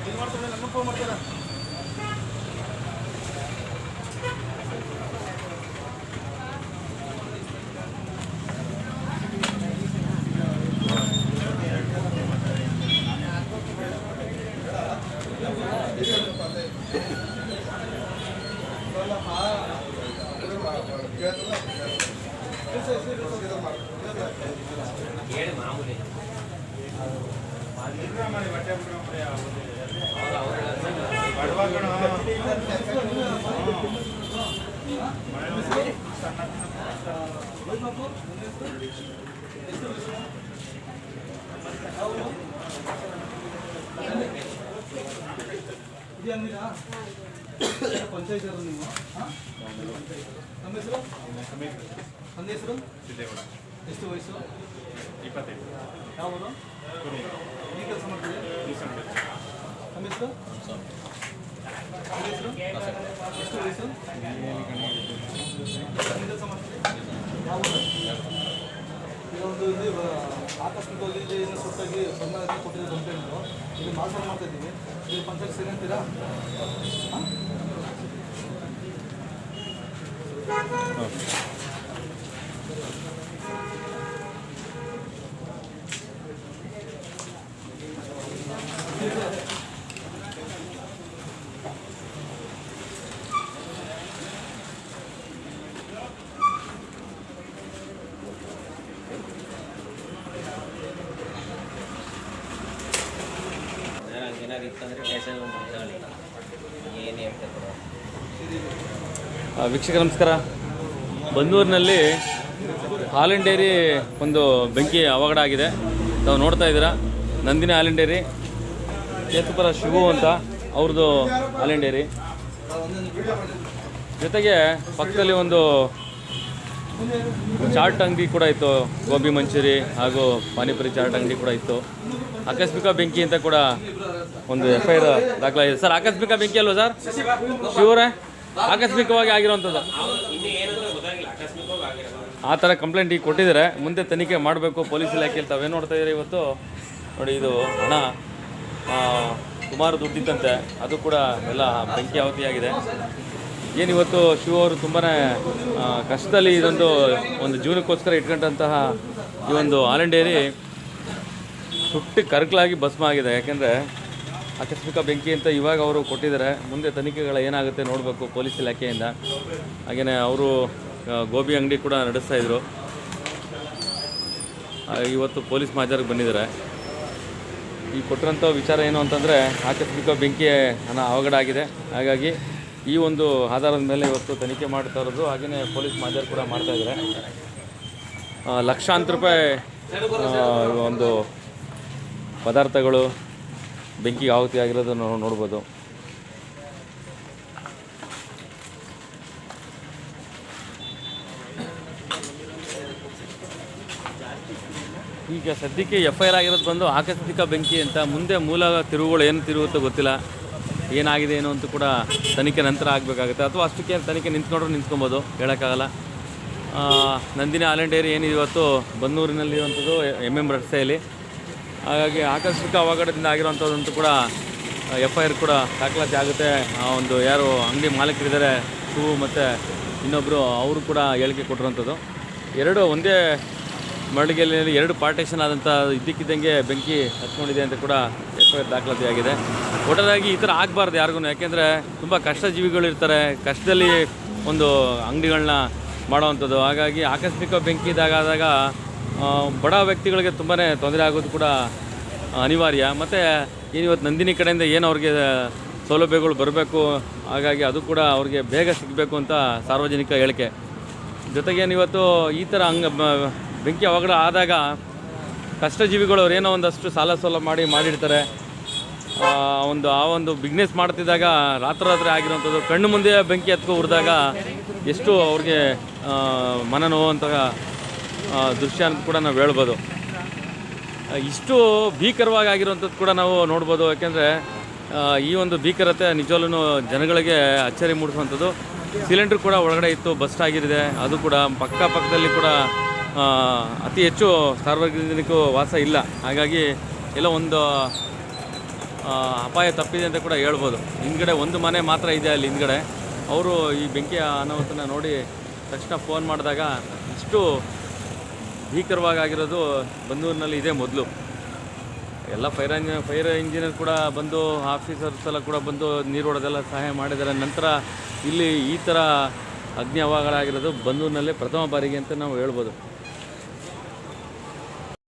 ಇದು ಅಂಗಡಿನಾ ಪಂಚಾಯತ್ ನೀವು ಹಾಂ ನಮ್ಮ ಹೆಸರು? ನನ್ನ ಹೆಸರು? ಸಿದ್ದೇಗೌಡ. ಎಷ್ಟು ವಯಸ್ಸು? ಇಪ್ಪತ್ತೈದು. ಯಾವ ಊರು ಈ ಕೆಲಸ ಮಾಡ್ತೀವಿ ನಮ್ಮ ಹೆಸರು ಹೆಸರು ಎಷ್ಟು ಯಾವ ಒಂದು ಇವ- ಆಕಸ್ಮಿಕವಾಗಿ ಇಲ್ಲಿ ಏನು ಸುಟ್ಟಾಗಿ ಕೊಟ್ಟಿದ್ದು ಕಂಪ್ಲೇಂಟು ಇದು ಮಾಲ್ಸರ್ ಮಾಡ್ತಾ ಇದ್ದೀವಿ ಇಲ್ಲಿ ಪಂಚಾಯತ್ ಸೇರಂತೀರಾ ಹಾಂ ವೀಕ್ಷಕ, ನಮಸ್ಕಾರ. ಬಂದೂರಿನಲ್ಲಿ ಹಾಲಿನ್ ಡೈರಿ ಒಂದು ಬೆಂಕಿ ಅವಘಡ ಆಗಿದೆ. ತಾವು ನೋಡ್ತಾ ಇದ್ದೀರಾ? ನಂದಿನಿ ಹಾಲಿನ್ ಡೈರಿ, ಕೇತುಪುರ ಶಿವು ಅಂತ ಅವ್ರದ್ದು ಹಾಲಿನ್ ಡೈರಿ. ಜೊತೆಗೆ ಪಕ್ಕದಲ್ಲಿ ಒಂದು ಚಾಟ್ ಅಂಗಡಿ ಕೂಡ ಇತ್ತು. ಗೋಬಿ ಮಂಚೂರಿ ಹಾಗೂ ಪಾನಿಪುರಿ ಚಾಟ್ ಅಂಗಡಿ ಕೂಡ ಇತ್ತು. ಆಕಸ್ಮಿಕ ಬೆಂಕಿ ಅಂತ ಕೂಡ ಒಂದು ಎಫ್ ಐ ಆರ್ ದಾಖಲಾಗಿದೆ. ಸರ್, ಆಕಸ್ಮಿಕ ಬೆಂಕಿ ಅಲ್ವಾ ಸರ್? ಶಿವರೇ ಆಕಸ್ಮಿಕವಾಗಿ ಆಗಿರೋದು ಆ ಥರ ಕಂಪ್ಲೇಂಟ್ ಈಗ ಕೊಟ್ಟಿದ್ದಾರೆ. ಮುಂದೆ ತನಿಖೆ ಮಾಡಬೇಕು. ಪೊಲೀಸ್ ಇಲಾಖೆಯಲ್ಲಿ ತಾವೇನು ನೋಡ್ತಾ ಇದ್ದೀರಿ ಇವತ್ತು? ನೋಡಿ, ಇದು ಹಣ ಸುಮಾರು ದುಡ್ಡಿದ್ದಂತೆ. ಅದು ಕೂಡ ಎಲ್ಲ ಬೆಂಕಿ ಆಹುತಿಯಾಗಿದೆ. ಏನು ಇವತ್ತು ಶಿವ ಅವರು ತುಂಬಾ ಕಷ್ಟದಲ್ಲಿ ಇದೊಂದು, ಒಂದು ಜೀವನಕ್ಕೋಸ್ಕರ ಇಟ್ಕೊಂಡಂತಹ ಈ ಒಂದು ಆಲ್ ಡೇರಿ ಸುಟ್ಟು ಕರ್ಕಲಾಗಿ ಭಸ್ಮ ಆಗಿದೆ. ಯಾಕೆಂದರೆ ಆಕಸ್ಮಿಕ ಬೆಂಕಿ ಅಂತ ಇವಾಗ ಅವರು ಕೊಟ್ಟಿದ್ದಾರೆ. ಮುಂದೆ ತನಿಖೆಗಳು ಏನಾಗುತ್ತೆ ನೋಡಬೇಕು ಪೊಲೀಸ್ ಇಲಾಖೆಯಿಂದ. ಹಾಗೆಯೇ ಅವರು ಗೋಬಿ ಅಂಗಡಿ ಕೂಡ ನಡೆಸ್ತಾ ಇದ್ರು. ಇವತ್ತು ಪೊಲೀಸ್ ಮಾಜಾರಿಗೆ ಬಂದಿದ್ದಾರೆ. ಈ ಕೊಟ್ಟಿರೋಂಥ ವಿಚಾರ ಏನು ಅಂತಂದರೆ ಆಕಸ್ಮಿಕ ಬೆಂಕಿ ಅನ್ನ ಅವಘಡ ಆಗಿದೆ. ಹಾಗಾಗಿ ಈ ಒಂದು ಆಧಾರದ ಮೇಲೆ ಇವತ್ತು ತನಿಖೆ ಮಾಡ್ತಾ ಇರೋದು. ಹಾಗೆಯೇ ಪೊಲೀಸ್ ಮಾಜರ್ ಕೂಡ ಮಾಡ್ತಾ ಆ, ಲಕ್ಷಾಂತರ ರೂಪಾಯಿ ಒಂದು ಪದಾರ್ಥಗಳು ಬೆಂಕಿಗೆ ಆಹುತಿ ಆಗಿರೋದನ್ನು ನೋಡ್ಬೋದು. ಈಗ ಸದ್ಯಕ್ಕೆ ಎಫ್ ಐ ಆರ್ ಆಗಿರೋದು ಬಂದು ಆಕಸ್ಮಿಕ ಬೆಂಕಿ ಅಂತ. ಮುಂದೆ ಮೂಲ ತಿರುವುಗಳು ಏನು ತಿರುಗುತ್ತೋ ಗೊತ್ತಿಲ್ಲ. ಏನಾಗಿದೆ ಏನು ಅಂತ ಕೂಡ ತನಿಖೆ ನಂತರ ಆಗಬೇಕಾಗುತ್ತೆ. ಅಥವಾ ಅಷ್ಟಕ್ಕೆ ತನಿಖೆ ನಿಂತ್ಕೊಂಡ್ರೆ ನಿಂತ್ಕೊಬೋದು, ಹೇಳೋಕ್ಕಾಗಲ್ಲ. ನಂದಿನಿ ಆಲೆಂಡ್ ಏರಿ ಏನಿದೆ ಇವತ್ತು? ಬನ್ನೂರಿನಲ್ಲಿ ಇರುವಂಥದ್ದು ಎಂ ಎಂ ರಸ್ತೆಯಲ್ಲಿ. ಹಾಗಾಗಿ ಆಕಸ್ಮಿಕ ಅವಘಡದಿಂದ ಆಗಿರುವಂಥದ್ದಂತೂ ಕೂಡ ಎಫ್ ಐ ಆರ್ ಕೂಡ ದಾಖಲಾತಿ ಆಗುತ್ತೆ. ಆ ಒಂದು ಯಾರು ಅಂಗಡಿ ಮಾಲೀಕರಿದ್ದಾರೆ, ಶೂ ಮತ್ತು ಇನ್ನೊಬ್ಬರು ಅವರು ಕೂಡ ಹೇಳಿಕೆ ಕೊಟ್ಟಿರುವಂಥದ್ದು. ಎರಡು ಒಂದೇ ಮಳಿಗೆಯಲ್ಲಿ ಎರಡು ಪಾರ್ಟೇಷನ್ ಆದಂಥ ಇದ್ದಕ್ಕಿದ್ದಂಗೆ ಬೆಂಕಿ ಹತ್ಕೊಂಡಿದೆ ಅಂತ ಕೂಡ ಎಫ್ ಐ ಆರ್ ದಾಖಲಾತಿ ಆಗಿದೆ ಒಟ್ಟಾರೆಯಾಗಿ ಈ ಥರ ಆಗಬಾರ್ದು ಯಾರಿಗೂ ಯಾಕೆಂದರೆ ತುಂಬ ಕಷ್ಟಜೀವಿಗಳು ಇರ್ತಾರೆ ಕಷ್ಟದಲ್ಲಿ ಒಂದು ಅಂಗಡಿಗಳನ್ನ ಮಾಡೋವಂಥದ್ದು. ಹಾಗಾಗಿ ಆಕಸ್ಮಿಕ ಬೆಂಕಿ ಇದ್ದಾಗ ಆದಾಗ ಆ, ಬಡ ವ್ಯಕ್ತಿಗಳಿಗೆ ತುಂಬಾ ತೊಂದರೆ ಆಗೋದು ಕೂಡ ಅನಿವಾರ್ಯ. ಮತ್ತು ಏನಿವತ್ತು ನಂದಿನಿ ಕಡೆಯಿಂದ ಏನು ಅವ್ರಿಗೆ ಸೌಲಭ್ಯಗಳು ಬರಬೇಕು ಹಾಗಾಗಿ ಅದು ಕೂಡ ಅವ್ರಿಗೆ ಬೇಗ ಸಿಗಬೇಕು ಅಂತ ಸಾರ್ವಜನಿಕ ಹೇಳಿಕೆ. ಜೊತೆಗೆ ಇವತ್ತು ಈ ಥರ ಹಂಗ ಬೆಂಕಿ ಅವಘಡ ಆದಾಗ ಕಷ್ಟಜೀವಿಗಳು ಅವ್ರು ಏನೋ ಒಂದಷ್ಟು ಸಾಲ ಸೋಲ ಮಾಡಿ ಮಾಡಿರ್ತಾರೆ. ಒಂದು, ಆ ಒಂದು ಬಿಸ್ನೆಸ್ ಮಾಡ್ತಿದ್ದಾಗ ರಾತ್ರೋರಾತ್ರಿ ಆಗಿರುವಂಥದ್ದು, ಕಣ್ಣು ಮುಂದೆ ಬೆಂಕಿ ಹತ್ಕೊ ಹುರಿದಾಗ ಎಷ್ಟು ಅವ್ರಿಗೆ ಮನನೋವಂತಹ ದೃಶ್ಯ ಅಂತ ಕೂಡ ನಾವು ಹೇಳ್ಬೋದು. ಇಷ್ಟು ಭೀಕರವಾಗಿ ಆಗಿರುವಂಥದ್ದು ಕೂಡ ನಾವು ನೋಡ್ಬೋದು. ಯಾಕೆಂದರೆ ಈ ಒಂದು ಭೀಕರತೆ ನಿಜವಲ್ಲೂ ಜನಗಳಿಗೆ ಅಚ್ಚರಿ ಮೂಡಿಸುವಂಥದ್ದು. ಸಿಲಿಂಡ್ರ್ ಕೂಡ ಒಳಗಡೆ ಇತ್ತು ಬಸ್ಟ್ ಆಗಿರಿದೆ ಅದು ಕೂಡ ಪಕ್ಕ ಪಕ್ಕದಲ್ಲಿ ಕೂಡ ಅತಿ ಹೆಚ್ಚು ಸಾರ್ವಜನಿಕ ವಾಸ ಇಲ್ಲ. ಹಾಗಾಗಿ ಎಲ್ಲ ಒಂದು ಅಪಾಯ ತಪ್ಪಿದೆ ಅಂತ ಕೂಡ ಹೇಳ್ಬೋದು. ಹಿಂದ್ಗಡೆ ಒಂದು ಮನೆ ಮಾತ್ರ ಇದೆ ಅಲ್ಲಿ ಹಿಂದ್ಗಡೆ. ಅವರು ಈ ಬೆಂಕಿಯ ಅನಾಹುತನ ನೋಡಿ ತಕ್ಷಣ ಫೋನ್ ಮಾಡಿದಾಗ ಇಷ್ಟು ಭೀಕರವಾಗಿ ಆಗಿರೋದು ಬಂದೂರಿನಲ್ಲಿ ಇದೆ ಮೊದಲು. ಎಲ್ಲ ಫೈರ್ ಇಂಜಿನ ಫೈರ್ ಇಂಜಿನಿಯರ್ ಕೂಡ ಬಂದು, ಆಫೀಸರ್ಸ್ ಎಲ್ಲ ಕೂಡ ಬಂದು ನೀರು ಹೊಡೆದೆಲ್ಲ ಸಹಾಯ ಮಾಡಿದ್ದಾರೆ. ನಂತರ ಇಲ್ಲಿ ಈ ಥರ ಅಗ್ನಿ ಬಂದೂರಿನಲ್ಲೇ ಬಂದೂರಿನಲ್ಲಿ ಪ್ರಥಮ ಬಾರಿಗೆ ಅಂತ ನಾವು ಹೇಳ್ಬೋದು.